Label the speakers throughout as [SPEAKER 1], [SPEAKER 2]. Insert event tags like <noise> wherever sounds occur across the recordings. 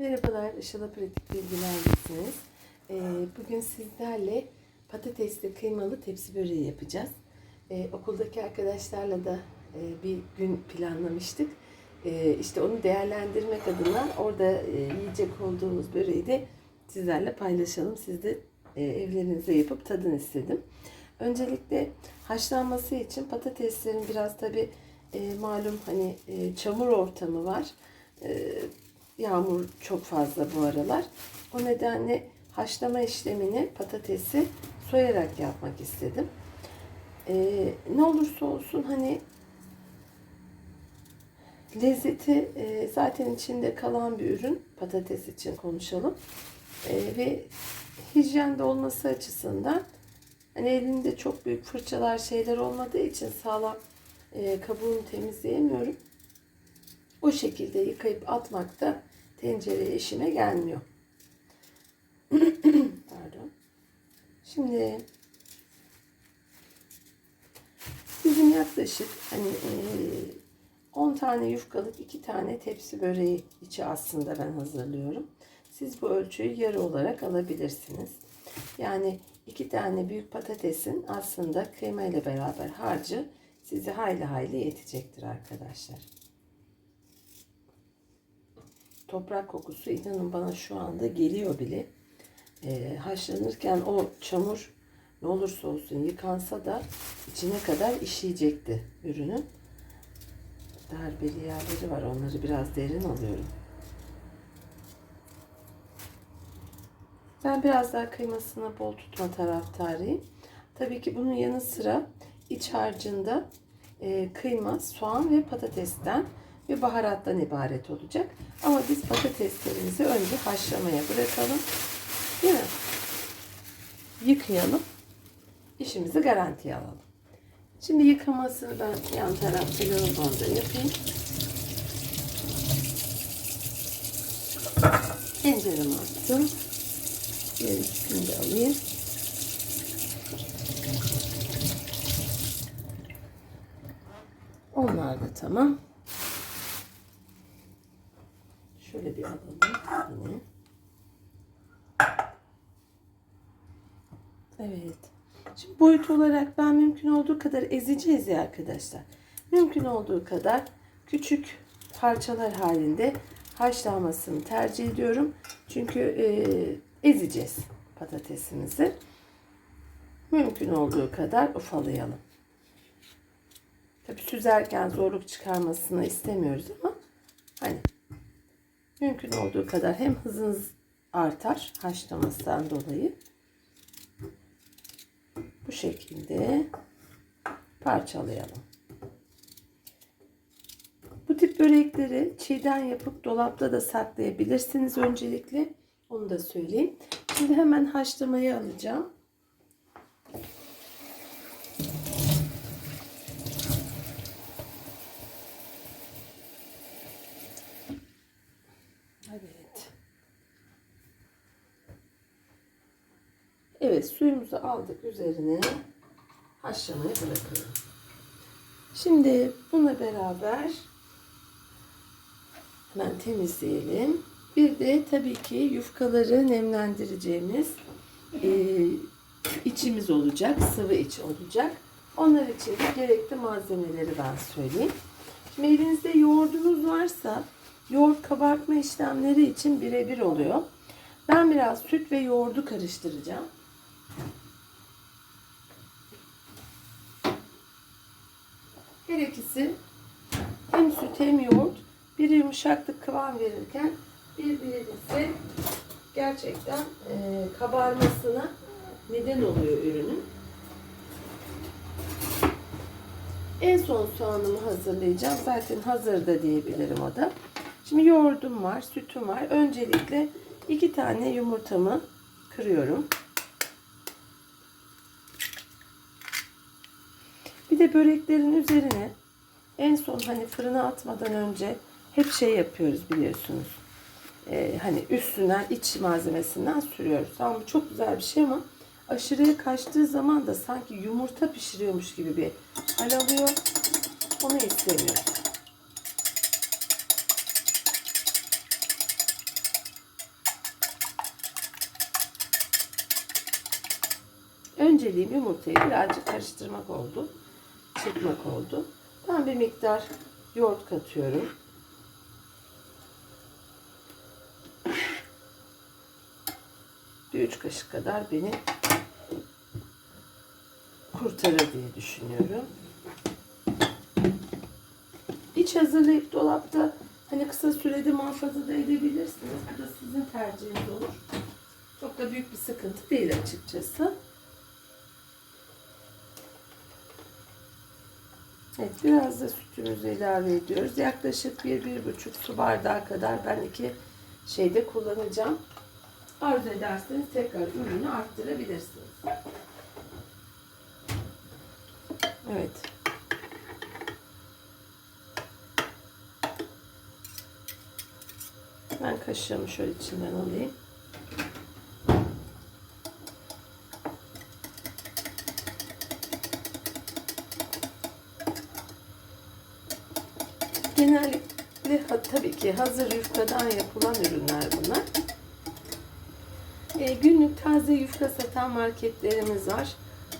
[SPEAKER 1] Merhabalar, Işıl'a Pratik Bilgiler'desiniz. Ee, bugün sizlerle patatesli kıymalı tepsi böreği yapacağız. Ee, okuldaki arkadaşlarla da e, bir gün planlamıştık. Ee, işte onu değerlendirmek adına orada e, yiyecek olduğumuz böreği de sizlerle paylaşalım. Siz de e, evlerinizde yapıp tadın istedim. Öncelikle haşlanması için patateslerin biraz tabi malum hani e, çamur ortamı var. E, Yağmur çok fazla bu aralar. O nedenle haşlama işlemini patatesi soyarak yapmak istedim. Ee, ne olursa olsun hani lezzeti e, zaten içinde kalan bir ürün. Patates için konuşalım. E, ve hijyende olması açısından hani elinde çok büyük fırçalar şeyler olmadığı için sağlam e, kabuğunu temizleyemiyorum. O şekilde yıkayıp atmak da tencereye işime gelmiyor. <clears throat> Pardon. Şimdi bizim yaklaşık hani e, 10 tane yufkalık 2 tane tepsi böreği içi aslında ben hazırlıyorum. Siz bu ölçüyü yarı olarak alabilirsiniz. Yani iki tane büyük patatesin aslında kıyma ile beraber harcı size hayli hayli yetecektir arkadaşlar toprak kokusu inanın bana şu anda geliyor bile. E, haşlanırken o çamur ne olursa olsun yıkansa da içine kadar işleyecekti ürünün. Darbeli yerleri var. Onları biraz derin alıyorum. Ben biraz daha kıymasını bol tutma taraftarıyım. Tabii ki bunun yanı sıra iç harcında e, kıyma, soğan ve patatesten ve baharattan ibaret olacak. Ama biz patateslerimizi önce haşlamaya bırakalım. Değil mi? Yıkayalım. İşimizi garantiye alalım. Şimdi yıkamasını ben yan tarafta lavabonda yapayım. Tencereme attım. Diğer ikisini de alayım. Onlar da tamam. Şöyle bir alalım yine. Evet. Şimdi boyut olarak ben mümkün olduğu kadar ezeceğiz ya arkadaşlar. Mümkün olduğu kadar küçük parçalar halinde haşlanmasını tercih ediyorum. Çünkü e, ezeceğiz patatesimizi. Mümkün olduğu kadar ufalayalım. Tabi süzerken zorluk çıkarmasını istemiyoruz ama Mümkün olduğu kadar hem hızınız artar haşlamasından dolayı. Bu şekilde parçalayalım. Bu tip börekleri çiğden yapıp dolapta da saklayabilirsiniz öncelikle. Onu da söyleyeyim. Şimdi hemen haşlamayı alacağım. Evet. Evet suyumuzu aldık üzerine haşlamaya bırakalım. Şimdi buna beraber hemen temizleyelim. Bir de tabii ki yufkaları nemlendireceğimiz e, içimiz olacak. Sıvı iç olacak. Onlar için gerekli malzemeleri ben söyleyeyim. Şimdi elinizde yoğurdunuz varsa yoğurt kabartma işlemleri için birebir oluyor. Ben biraz süt ve yoğurdu karıştıracağım. Her ikisi hem süt hem yoğurt bir yumuşaklık kıvam verirken birbirinize gerçekten e, kabarmasına neden oluyor ürünün. En son soğanımı hazırlayacağım. Zaten hazır da diyebilirim o da. Şimdi yoğurdum var, sütüm var. Öncelikle iki tane yumurtamı kırıyorum. de böreklerin üzerine en son hani fırına atmadan önce hep şey yapıyoruz biliyorsunuz. Ee, hani üstüne iç malzemesinden sürüyoruz. Tamam bu çok güzel bir şey ama aşırıya kaçtığı zaman da sanki yumurta pişiriyormuş gibi bir hal alıyor. Onu istemiyoruz. Önceliğim yumurtayı birazcık karıştırmak oldu. Çırpmak oldu. Ben bir miktar yoğurt katıyorum. Bir üç kaşık kadar beni kurtarır diye düşünüyorum. İç hazırlayıp dolapta hani kısa sürede muhafaza da edebilirsiniz. Bu da sizin tercihiniz olur. Çok da büyük bir sıkıntı değil açıkçası. Evet biraz da sütümüzü ilave ediyoruz. Yaklaşık 1-1,5 su bardağı kadar ben iki şeyde kullanacağım. Arzu ederseniz tekrar ürünü arttırabilirsiniz. Evet. Ben kaşığımı şöyle içinden alayım. Ki hazır yufkadan yapılan ürünler bunlar. E, günlük taze yufka satan marketlerimiz var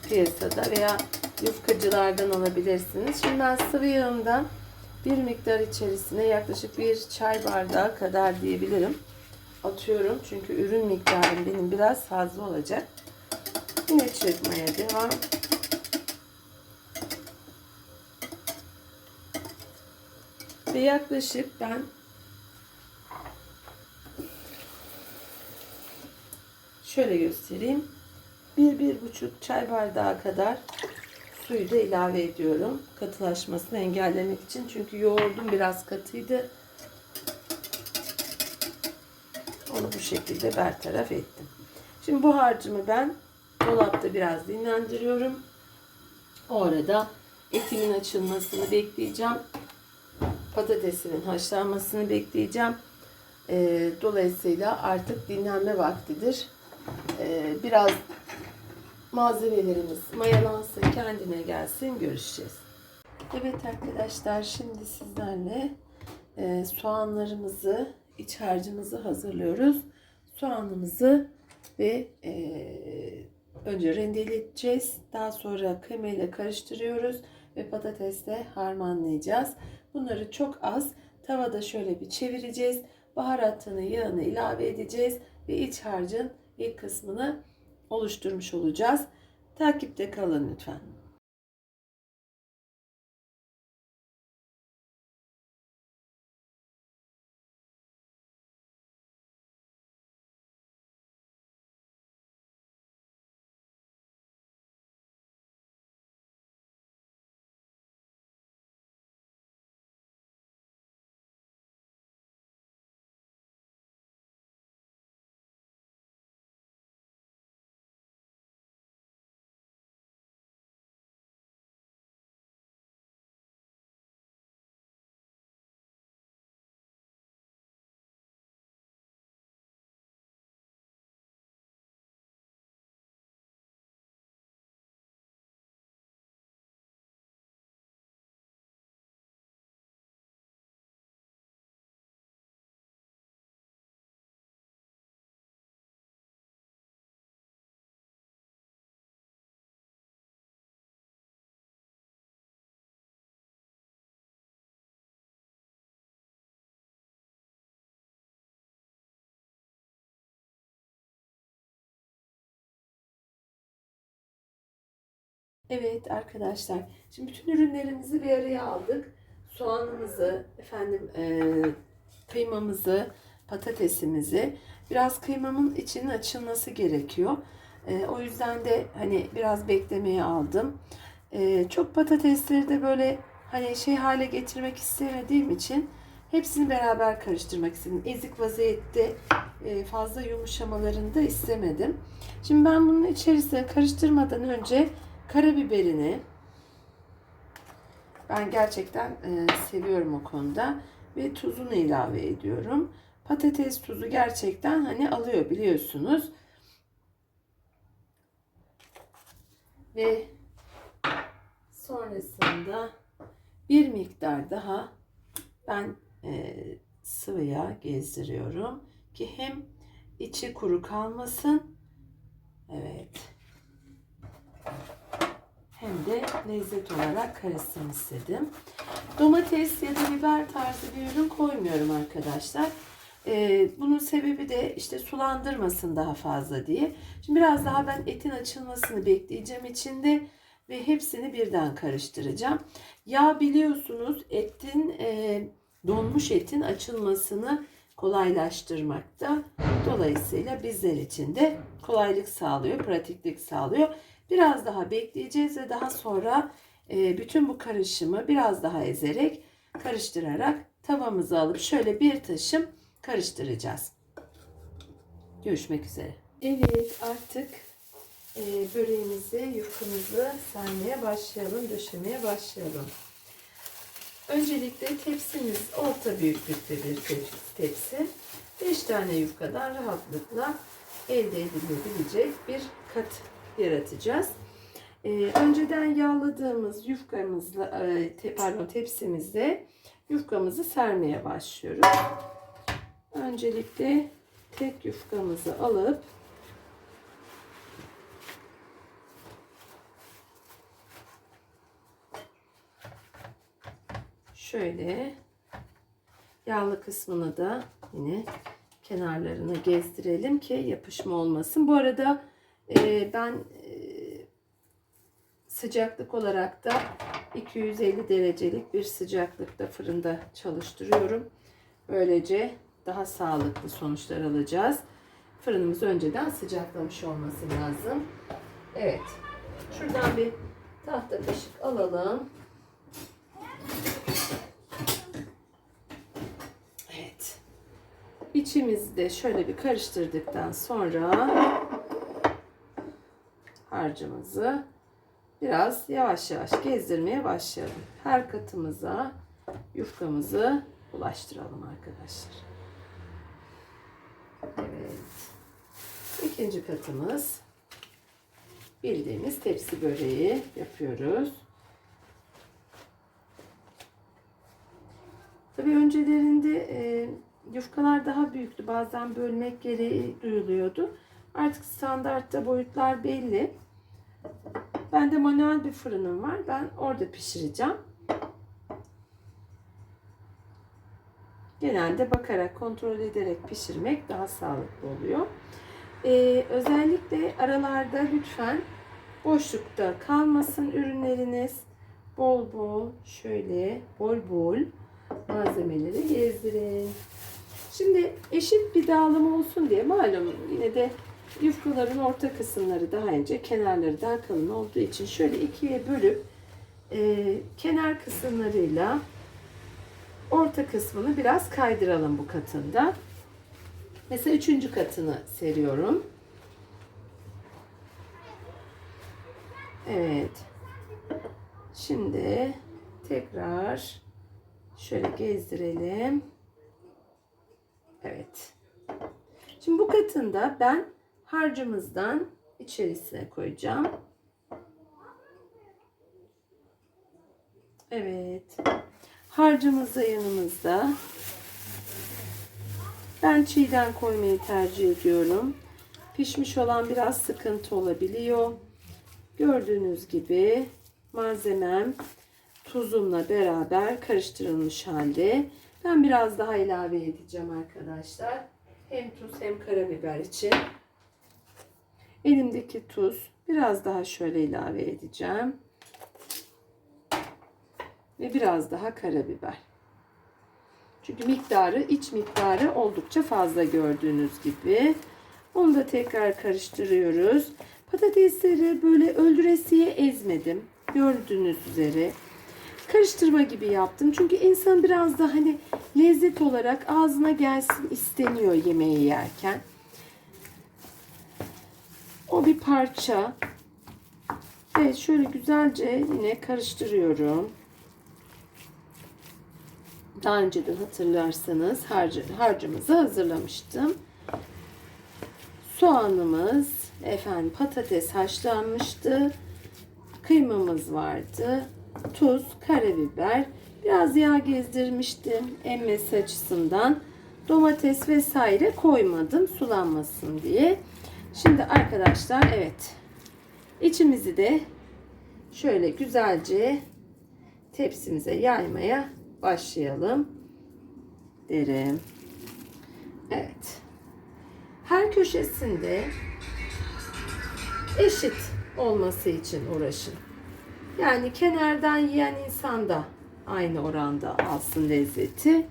[SPEAKER 1] piyasada veya yufkacılardan alabilirsiniz. Şimdi ben sıvı yağımdan bir miktar içerisine yaklaşık bir çay bardağı kadar diyebilirim. Atıyorum çünkü ürün miktarım benim biraz fazla olacak. Yine çırpmaya devam. Ve yaklaşık ben şöyle göstereyim. Bir, bir buçuk çay bardağı kadar suyu da ilave ediyorum. Katılaşmasını engellemek için. Çünkü yoğurdum biraz katıydı. Onu bu şekilde bertaraf ettim. Şimdi bu harcımı ben dolapta biraz dinlendiriyorum. O arada etimin açılmasını bekleyeceğim. Patatesimin haşlanmasını bekleyeceğim. Ee, dolayısıyla artık dinlenme vaktidir. Ee, biraz malzemelerimiz mayalansın, kendine gelsin, görüşeceğiz. Evet arkadaşlar, şimdi sizlerle e, soğanlarımızı, iç harcımızı hazırlıyoruz. Soğanımızı ve e, önce rendeleyeceğiz. Daha sonra kıymayla karıştırıyoruz ve patatesle harmanlayacağız. Bunları çok az tavada şöyle bir çevireceğiz. Baharatını, yağını ilave edeceğiz ve iç harcın ilk kısmını oluşturmuş olacağız. Takipte kalın lütfen. Evet arkadaşlar. Şimdi bütün ürünlerimizi bir araya aldık. Soğanımızı, efendim e, kıymamızı, patatesimizi. Biraz kıymamın içinin açılması gerekiyor. E, o yüzden de hani biraz beklemeye aldım. E, çok patatesleri de böyle hani şey hale getirmek istemediğim için hepsini beraber karıştırmak istedim. Ezik vaziyette e, fazla yumuşamalarını da istemedim. Şimdi ben bunun içerisine karıştırmadan önce karabiberini ben gerçekten e, seviyorum o konuda ve tuzunu ilave ediyorum. Patates tuzu gerçekten hani alıyor biliyorsunuz. Ve sonrasında bir miktar daha ben e, sıvı yağ gezdiriyorum ki hem içi kuru kalmasın. Evet. Hem de lezzet olarak karışsın istedim. Domates ya da biber tarzı bir ürün koymuyorum arkadaşlar. Ee, bunun sebebi de işte sulandırmasın daha fazla diye. Şimdi biraz daha ben etin açılmasını bekleyeceğim içinde ve hepsini birden karıştıracağım. Yağ biliyorsunuz etin e, donmuş etin açılmasını kolaylaştırmakta. Dolayısıyla bizler için de kolaylık sağlıyor, pratiklik sağlıyor. Biraz daha bekleyeceğiz ve daha sonra e, bütün bu karışımı biraz daha ezerek karıştırarak tavamızı alıp şöyle bir taşım karıştıracağız. Görüşmek üzere. Evet artık e, böreğimizi, yufkamızı sermeye başlayalım, döşemeye başlayalım. Öncelikle tepsimiz orta büyüklükte bir tep- tepsi. 5 tane yufkadan rahatlıkla elde edilebilecek bir kat yaratacağız. Ee, önceden yağladığımız yufkamızla, e, pardon tepsimizde yufkamızı sermeye başlıyoruz. Öncelikle tek yufkamızı alıp şöyle yağlı kısmını da yine kenarlarına gezdirelim ki yapışma olmasın. Bu arada e, ben e, sıcaklık olarak da 250 derecelik bir sıcaklıkta fırında çalıştırıyorum. Böylece daha sağlıklı sonuçlar alacağız. Fırınımız önceden sıcaklamış olması lazım. Evet. Şuradan bir tahta kaşık alalım. Evet. İçimizde şöyle bir karıştırdıktan sonra harcımızı biraz yavaş yavaş gezdirmeye başlayalım. Her katımıza yufkamızı bulaştıralım arkadaşlar. Evet. İkinci katımız bildiğimiz tepsi böreği yapıyoruz. Tabii öncelerinde e, yufkalar daha büyüktü. Bazen bölmek gereği duyuluyordu. Artık standartta boyutlar belli. Bende manuel bir fırınım var. Ben orada pişireceğim. Genelde bakarak, kontrol ederek pişirmek daha sağlıklı oluyor. Ee, özellikle aralarda lütfen boşlukta kalmasın ürünleriniz. Bol bol şöyle bol bol malzemeleri gezdirin. Şimdi eşit bir dağılım olsun diye malum yine de yufkaların orta kısımları daha ince, kenarları daha kalın olduğu için şöyle ikiye bölüp e, kenar kısımlarıyla orta kısmını biraz kaydıralım bu katında. Mesela üçüncü katını seriyorum. Evet. Şimdi tekrar şöyle gezdirelim. Evet. Şimdi bu katında ben harcımızdan içerisine koyacağım. Evet. Harcımız da yanımızda. Ben çiğden koymayı tercih ediyorum. Pişmiş olan biraz sıkıntı olabiliyor. Gördüğünüz gibi malzemem tuzumla beraber karıştırılmış halde. Ben biraz daha ilave edeceğim arkadaşlar. Hem tuz hem karabiber için. Elimdeki tuz biraz daha şöyle ilave edeceğim. Ve biraz daha karabiber. Çünkü miktarı, iç miktarı oldukça fazla gördüğünüz gibi. Onu da tekrar karıştırıyoruz. Patatesleri böyle öldüresiye ezmedim. Gördüğünüz üzere. Karıştırma gibi yaptım. Çünkü insan biraz da hani lezzet olarak ağzına gelsin isteniyor yemeği yerken. O bir parça. Ve şöyle güzelce yine karıştırıyorum. Daha önceden hatırlarsanız harcı, harcımızı hazırlamıştım. Soğanımız, efendim patates haşlanmıştı. Kıymamız vardı. Tuz, karabiber, biraz yağ gezdirmiştim emmesi açısından. Domates vesaire koymadım sulanmasın diye. Şimdi arkadaşlar evet İçimizi de şöyle güzelce tepsimize yaymaya başlayalım derim. Evet. Her köşesinde eşit olması için uğraşın. Yani kenardan yiyen insan da aynı oranda alsın lezzeti.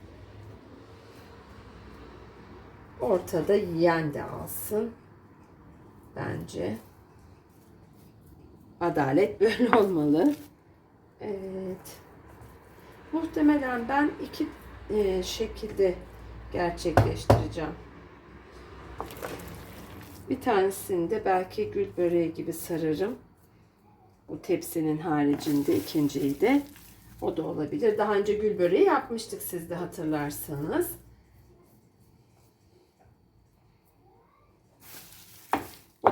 [SPEAKER 1] Ortada yiyen de alsın. Bence. Adalet böyle <laughs> olmalı. Evet. Muhtemelen ben iki e, şekilde gerçekleştireceğim. Bir tanesini de belki gül böreği gibi sararım. Bu tepsinin haricinde ikinciyi de o da olabilir. Daha önce gül böreği yapmıştık siz de hatırlarsanız.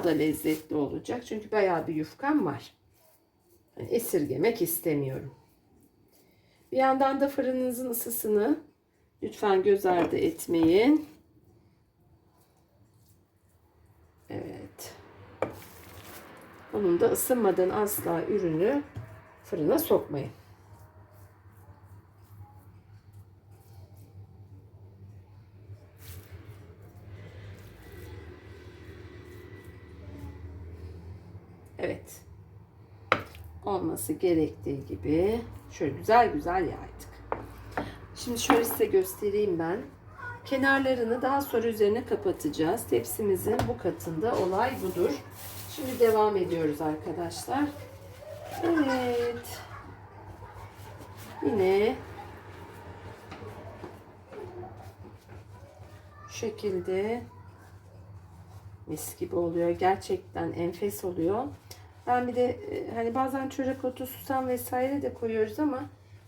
[SPEAKER 1] Da lezzetli olacak. Çünkü bayağı bir yufkam var. Yani esirgemek istemiyorum. Bir yandan da fırınınızın ısısını lütfen göz ardı etmeyin. Evet. Onun da ısınmadan asla ürünü fırına sokmayın. Evet. Olması gerektiği gibi şöyle güzel güzel yaydık. Şimdi şöyle size göstereyim ben. Kenarlarını daha sonra üzerine kapatacağız. Tepsimizin bu katında olay budur. Şimdi devam ediyoruz arkadaşlar. Evet. Yine şekilde mis gibi oluyor. Gerçekten enfes oluyor. Ben bir de e, hani bazen çörek otu, susam vesaire de koyuyoruz ama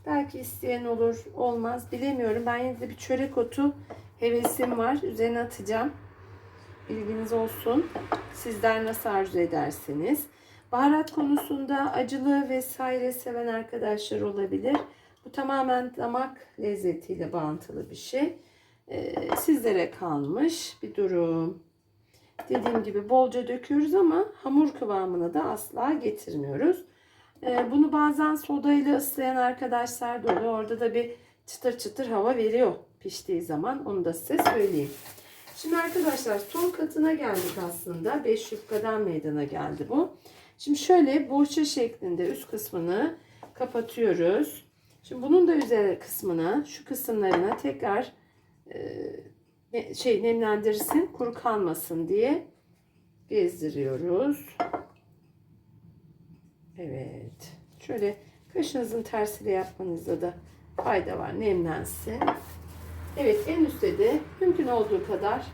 [SPEAKER 1] belki isteyen olur, olmaz bilemiyorum. Ben yine de bir çörek otu hevesim var. Üzerine atacağım. Bilginiz olsun. Sizler nasıl arzu ederseniz. Baharat konusunda acılı vesaire seven arkadaşlar olabilir. Bu tamamen damak lezzetiyle bağıntılı bir şey. Ee, sizlere kalmış bir durum. Dediğim gibi bolca döküyoruz ama hamur kıvamına da asla getirmiyoruz. Ee, bunu bazen sodayla ıslayan arkadaşlar da oluyor. Orada da bir çıtır çıtır hava veriyor piştiği zaman. Onu da size söyleyeyim. Şimdi arkadaşlar son katına geldik aslında. 5 yufkadan meydana geldi bu. Şimdi şöyle bohça şeklinde üst kısmını kapatıyoruz. Şimdi bunun da üzeri kısmına, şu kısımlarına tekrar e, şey nemlendirsin, kuru kalmasın diye gezdiriyoruz. Evet. Şöyle kaşınızın tersiyle yapmanızda da fayda var. Nemlensin. Evet en üstte de mümkün olduğu kadar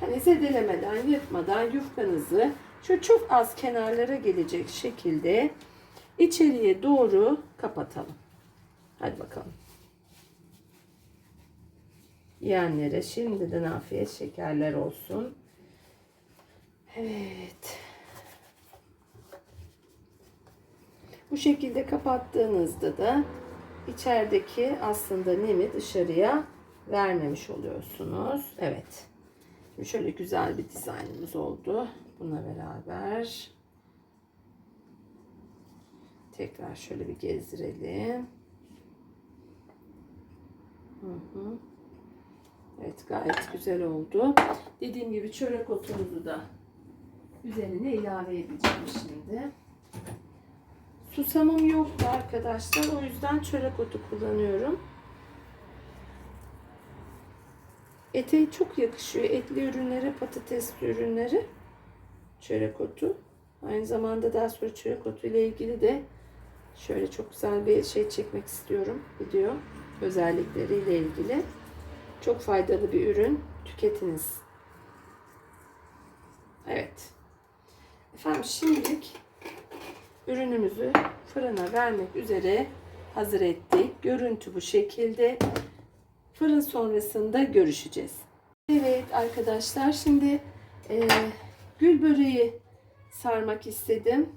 [SPEAKER 1] hani zedelemeden, yırtmadan yufkanızı şöyle çok az kenarlara gelecek şekilde içeriye doğru kapatalım. Hadi bakalım. Yiyenlere şimdiden afiyet şekerler olsun. Evet. Bu şekilde kapattığınızda da içerideki aslında nemi dışarıya vermemiş oluyorsunuz. Evet. Şimdi şöyle güzel bir dizaynımız oldu. Buna beraber tekrar şöyle bir gezdirelim. Hı hı. Evet gayet güzel oldu. Dediğim gibi çörek otumuzu da üzerine ilave edeceğim şimdi. Susamım yoktu arkadaşlar. O yüzden çörek otu kullanıyorum. Ete çok yakışıyor. Etli ürünlere, patatesli ürünlere çörek otu. Aynı zamanda daha sonra çörek otu ile ilgili de şöyle çok güzel bir şey çekmek istiyorum. Video özellikleriyle ilgili. Çok faydalı bir ürün. Tüketiniz. Evet. Efendim şimdilik ürünümüzü fırına vermek üzere hazır ettik. Görüntü bu şekilde. Fırın sonrasında görüşeceğiz. Evet arkadaşlar şimdi e, gül böreği sarmak istedim.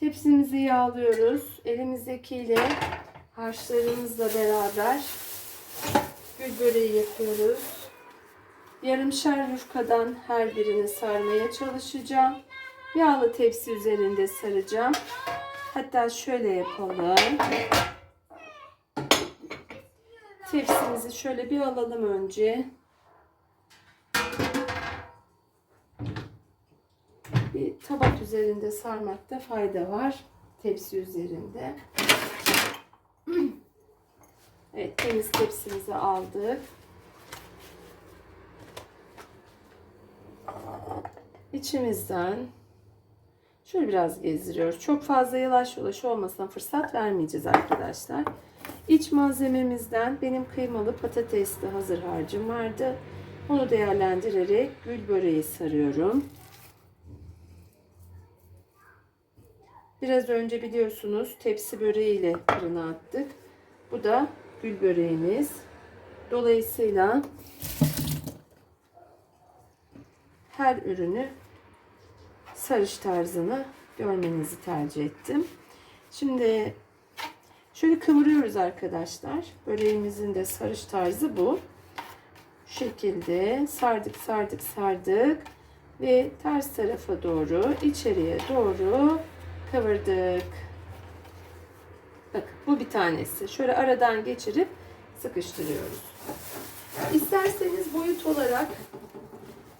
[SPEAKER 1] Tepsimizi yağlıyoruz. Elimizdekiyle harçlarımızla beraber gül böreği yapıyoruz. Yarımşar yufkadan her birini sarmaya çalışacağım. Yağlı tepsi üzerinde saracağım. Hatta şöyle yapalım. Tepsimizi şöyle bir alalım önce. Bir tabak üzerinde sarmakta fayda var. Tepsi üzerinde. Evet temiz tepsimizi aldık. İçimizden şöyle biraz gezdiriyoruz. Çok fazla yalaş yulaş olmasına fırsat vermeyeceğiz arkadaşlar. İç malzememizden benim kıymalı patatesli hazır harcım vardı. Onu değerlendirerek gül böreği sarıyorum. Biraz önce biliyorsunuz tepsi böreği ile fırına attık. Bu da gül böreğimiz. Dolayısıyla her ürünü sarış tarzını görmenizi tercih ettim. Şimdi şöyle kıvırıyoruz arkadaşlar. Böreğimizin de sarış tarzı bu. Şu şekilde sardık sardık sardık ve ters tarafa doğru içeriye doğru kıvırdık. Bakın bu bir tanesi. Şöyle aradan geçirip sıkıştırıyoruz. İsterseniz boyut olarak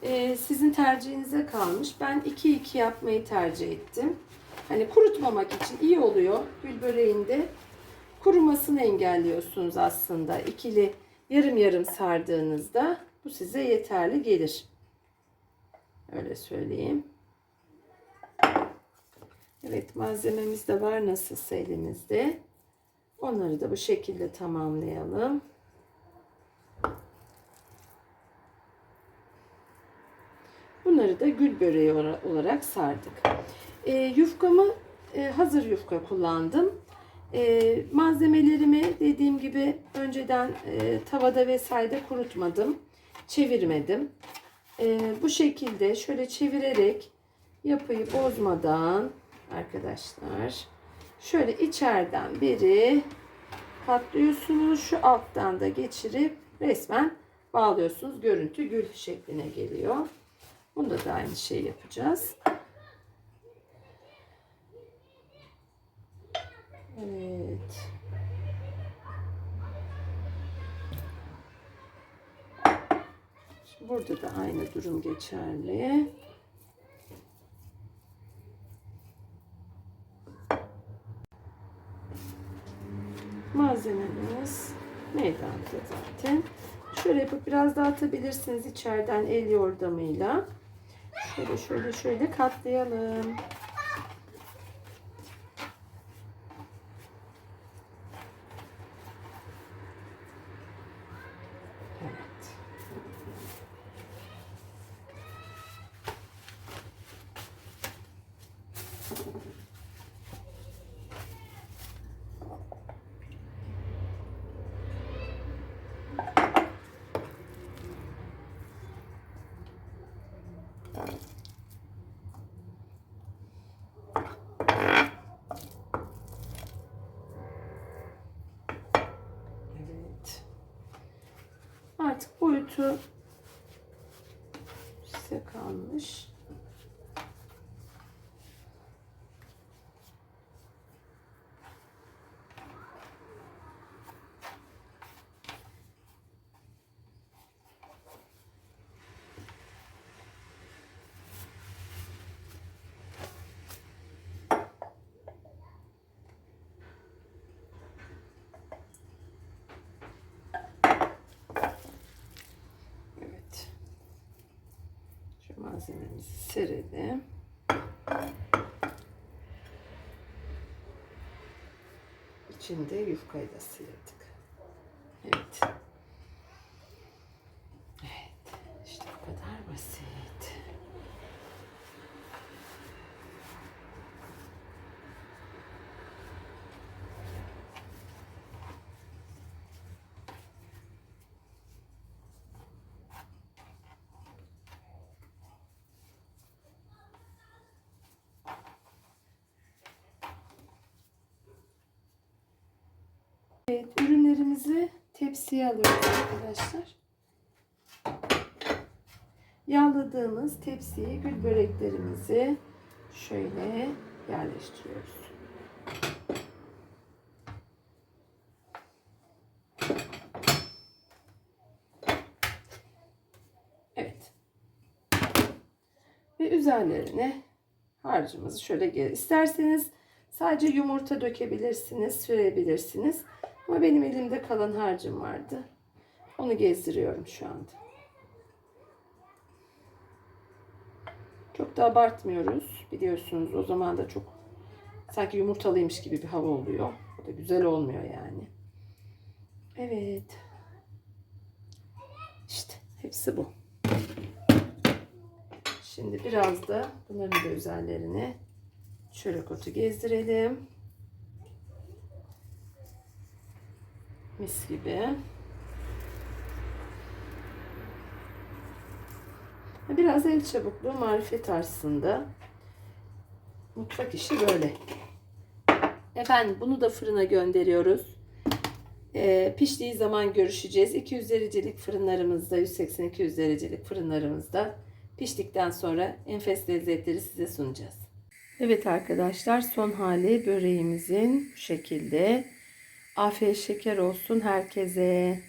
[SPEAKER 1] e, sizin tercihinize kalmış. Ben 2-2 yapmayı tercih ettim. Hani kurutmamak için iyi oluyor. Gül böreğinde kurumasını engelliyorsunuz aslında. İkili yarım yarım sardığınızda bu size yeterli gelir. Öyle söyleyeyim. Evet malzememiz de var nasılsa elimizde. Onları da bu şekilde tamamlayalım. Bunları da gül böreği olarak sardık. E, yufkamı e, hazır yufka kullandım. E, malzemelerimi dediğim gibi önceden e, tavada vesaire kurutmadım. Çevirmedim. E, bu şekilde şöyle çevirerek yapıyı bozmadan arkadaşlar şöyle içeriden biri katlıyorsunuz. Şu alttan da geçirip resmen bağlıyorsunuz. Görüntü gül şekline geliyor. Bunda da aynı şey yapacağız. Evet. Şimdi burada da aynı durum geçerli. Malzememiz meydanda zaten. Şöyle yapıp biraz daha atabilirsiniz içeriden el yordamıyla. Şöyle şöyle şöyle katlayalım. Evet. Evet. Artık boyutu size kalmış. Evet. Şu malzememizi serelim. İçinde yufkayı da sıyırdık. Evet. Evet. İşte bu kadar basit. Evet, ürünlerimizi tepsiye alıyoruz arkadaşlar. Yağladığımız tepsiye gül böreklerimizi şöyle yerleştiriyoruz. Evet. Ve üzerlerine harcımızı şöyle. İsterseniz sadece yumurta dökebilirsiniz, sürebilirsiniz. Ama benim elimde kalan harcım vardı. Onu gezdiriyorum şu anda. Çok da abartmıyoruz. Biliyorsunuz o zaman da çok sanki yumurtalıymış gibi bir hava oluyor. O da güzel olmuyor yani. Evet. İşte hepsi bu. Şimdi biraz da bunların da üzerlerine çörek otu gezdirelim. Mis gibi. Biraz el çabukluğu marifet aslında. Mutfak işi böyle. Efendim bunu da fırına gönderiyoruz. Ee, piştiği zaman görüşeceğiz. 200 derecelik fırınlarımızda, 180-200 derecelik fırınlarımızda piştikten sonra enfes lezzetleri size sunacağız. Evet arkadaşlar son hali böreğimizin bu şekilde. Afiyet şeker olsun herkese.